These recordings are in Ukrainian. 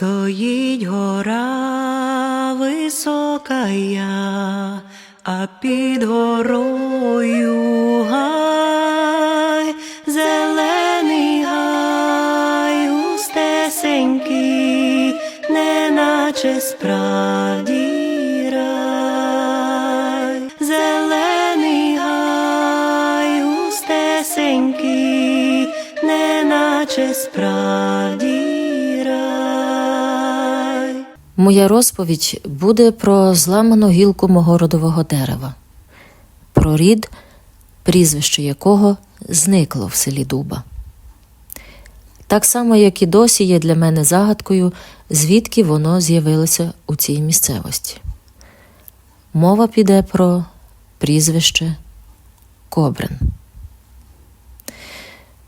Стоїть гора висока я, а під горою гай, зелений гай, густесенький, неначе справді рай. Справді Моя розповідь буде про зламану гілку мого родового дерева, про рід, прізвище якого зникло в селі Дуба. Так само, як і досі є для мене загадкою, звідки воно з'явилося у цій місцевості. Мова піде про прізвище Кобрин.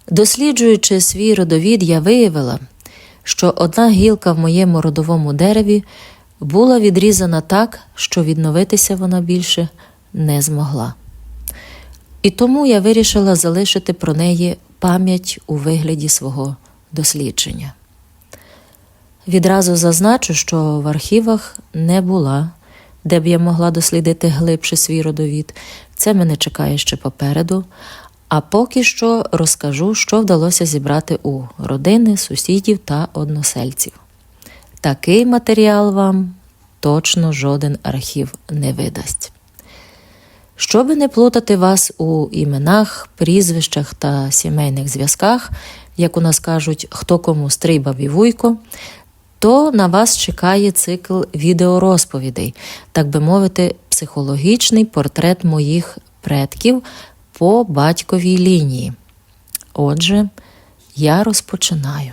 Досліджуючи свій родовід, я виявила, що одна гілка в моєму родовому дереві була відрізана так, що відновитися вона більше не змогла. І тому я вирішила залишити про неї пам'ять у вигляді свого дослідження. Відразу зазначу, що в архівах не була, де б я могла дослідити глибше свій родовід. Це мене чекає ще попереду. А поки що розкажу, що вдалося зібрати у родини, сусідів та односельців. Такий матеріал вам точно жоден архів не видасть. Щоби не плутати вас у іменах, прізвищах та сімейних зв'язках, як у нас кажуть, хто кому стрибав і вуйко, то на вас чекає цикл відеорозповідей, так би мовити, психологічний портрет моїх предків по батьковій лінії. Отже, я розпочинаю.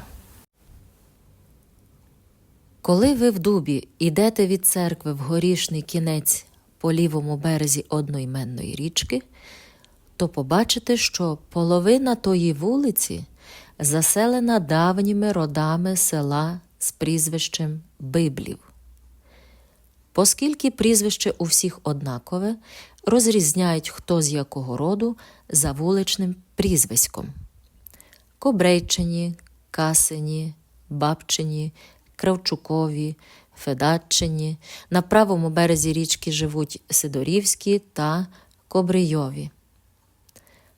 Коли ви в дубі йдете від церкви в горішний кінець по лівому березі одноіменної річки, то побачите, що половина тої вулиці заселена давніми родами села з прізвищем Библів. Оскільки прізвище у всіх однакове, розрізняють хто з якого роду за вуличним прізвиськом. Кобрейчині, Касині, Бабчині, Кравчукові, Федатчині, на правому березі річки живуть Сидорівські та Кобрийові.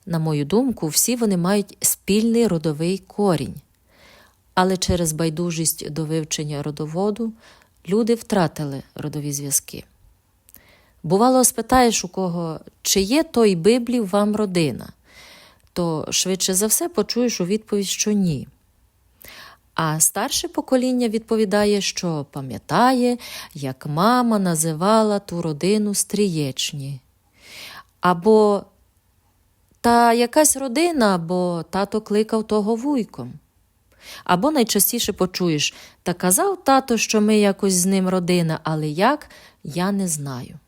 На мою думку, всі вони мають спільний родовий корінь, але через байдужість до вивчення родоводу люди втратили родові зв'язки. Бувало, спитаєш у кого, чи є той Библів вам родина, то швидше за все почуєш у відповідь, що ні. А старше покоління відповідає, що пам'ятає, як мама називала ту родину стрієчні. Або та якась родина, бо тато кликав того вуйком. Або найчастіше почуєш та казав тато, що ми якось з ним родина, але як я не знаю.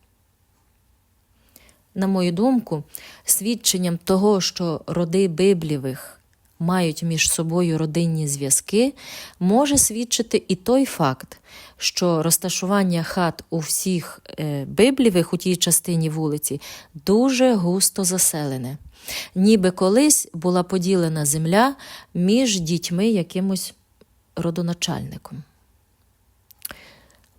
На мою думку, свідченням того, що роди Библівих мають між собою родинні зв'язки, може свідчити і той факт, що розташування хат у всіх е, Библівих у тій частині вулиці дуже густо заселене, ніби колись була поділена земля між дітьми якимось родоначальником.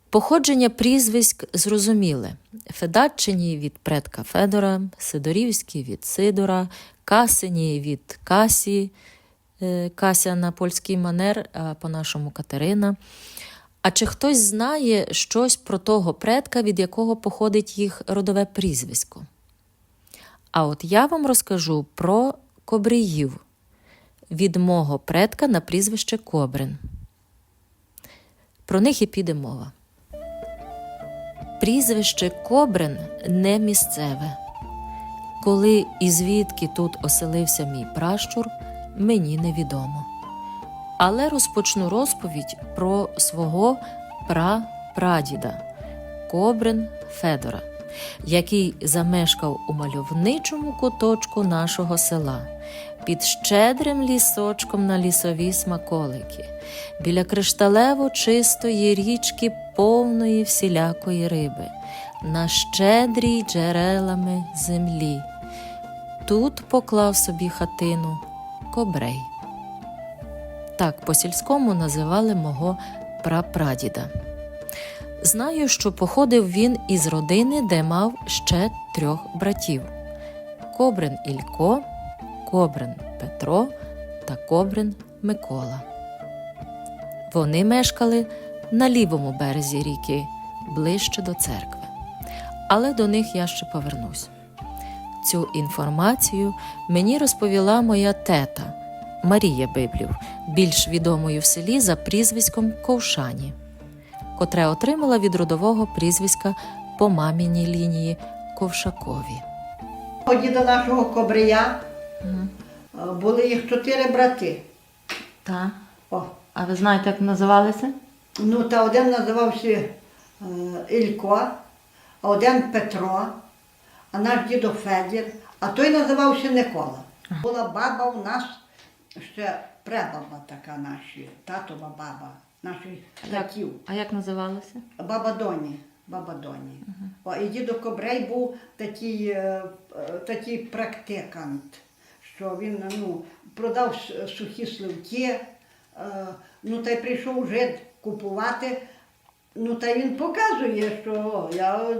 Походження прізвиськ зрозуміле. Федатчині від предка Федора, Сидорівський від Сидора, Касині від Касі, Кася на польський манер, по-нашому Катерина. А чи хтось знає щось про того предка, від якого походить їх родове прізвисько? А от я вам розкажу про Кобриїв від мого предка на прізвище Кобрин. Про них і піде мова. Прізвище Кобрин не місцеве. Коли і звідки тут оселився мій пращур, мені невідомо. Але розпочну розповідь про свого прапрадіда Кобрин Федора, який замешкав у мальовничому куточку нашого села під щедрим лісочком на лісові смаколики, біля кришталево чистої річки, повної всілякої риби, на щедрій джерелами землі. Тут поклав собі хатину кобрей. Так по сільському називали мого прапрапрадіда. Знаю, що походив він із родини, де мав ще трьох братів: Кобрин Ілько, Кобрин Петро та Кобрин Микола. Вони мешкали на лівому березі ріки, ближче до церкви. Але до них я ще повернусь. Цю інформацію мені розповіла моя тета Марія Библів, більш відомою в селі за прізвиськом Ковшані, котре отримала від родового прізвиська по маміній лінії Ковшакові. У діда нашого кобрия е, були їх чотири брати. Так. О. А ви знаєте, як називалися? Ну, та один називався е, Ілько, а один Петро, а наш дідо Федір, а той називався Никола. Була баба у нас ще пребаба така наші, татова баба, наших татів. А як називалися? Баба Доні. Баба Доні. О, і дідо Кобрей був такий, е, е, такий практикант, що він ну, продав сухі сливки, е, ну та й прийшов жид купувати. Ну та він показує, що я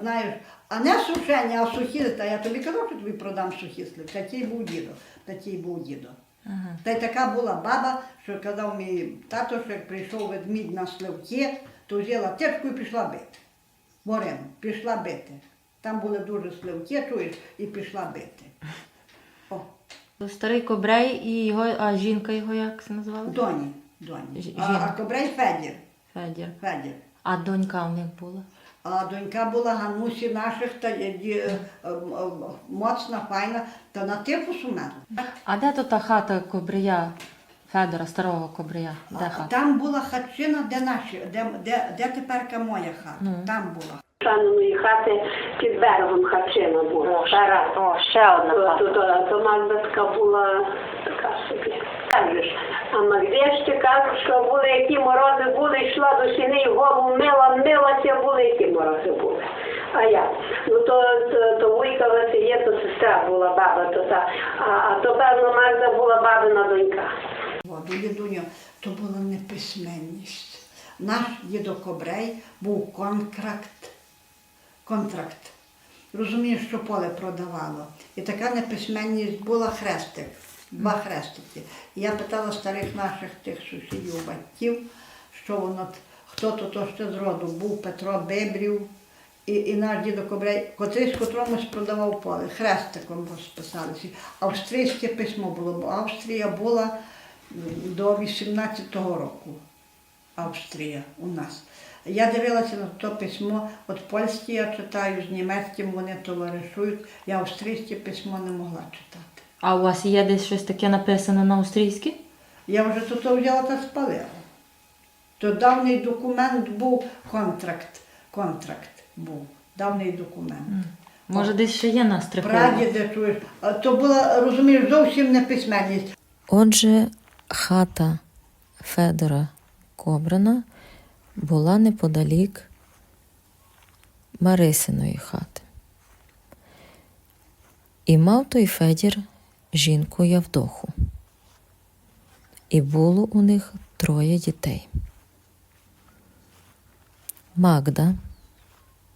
знаєш, а не сушені, а сухі, та я тобі казав, що тобі продам сухі сливки. Такий був дідо, такий був дідо. Ага. Та й така була баба, що казав мій тато, що як прийшов ведмідь на сливки, то взяла течку і пішла бити. Морем, пішла бити. Там були дуже сливки, чуєш, і пішла бити. О, Старий Кобрей і його, а жінка його як це називала? доні, доні. Ж- А, а кобрей Федір. Федір. Федір. А донька у них була? А донька була Ганусі наших, та е, е, моцна, файна, та на типу умерла. А де то та хата Кобрія, Федора, старого Кобрія? Де А хата? Там була хатчина, де наші, де, де, де теперка моя хата. Ну. Там була. Шаної хати під берегом хатчина була. Стара. О, ще одна То, хата. то, то, то Магдатка була така собі. А Магдещика, що були які морози були, йшла до сіни, голову мила, милася, були які морози були. А я? Ну то, то, то вуйка Васиє, то сестра була баба, то та. А, а то певно Магда була бабина донька. Воду дідуню, то була неписьменність. Наш дідо Кобрей був контракт. Контракт. Розумієш, що поле продавало. І така неписьменність була хрестик, два хрестики. І я питала старих наших тих сусідів, батьків, що воно, хто то, то ще з роду був Петро Бибрів. І, і наш дідо Кобрей, котрийсь котромусь продавав поле, хрестиком розписалися. Австрійське письмо було, бо Австрія була до 18-го року. Австрія у нас. Я дивилася на то письмо, от польське я читаю, з німецьким вони товаришують. Я австрійське письмо не могла читати. А у вас є десь щось таке написане на австрійській? Я вже тут взяла та спалила. То давній документ був контракт. Контракт був. Давній документ. Може, десь ще є на Стрихові? Прадіде чуєш. А То була, розумієш, зовсім не письменність. Отже, хата Федора Кобрина була неподалік Марисиної хати. І мав той Федір жінку Явдоху. І було у них троє дітей. Магда,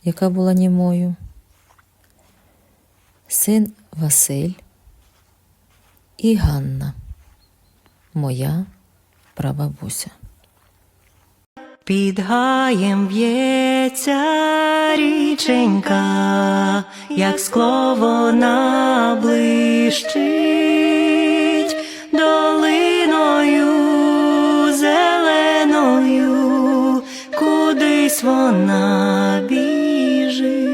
яка була німою, син Василь і Ганна, моя прабабуся. Під гаєм в'ється річенька, як скло вона блищить долиною зеленою, кудись вона біжить,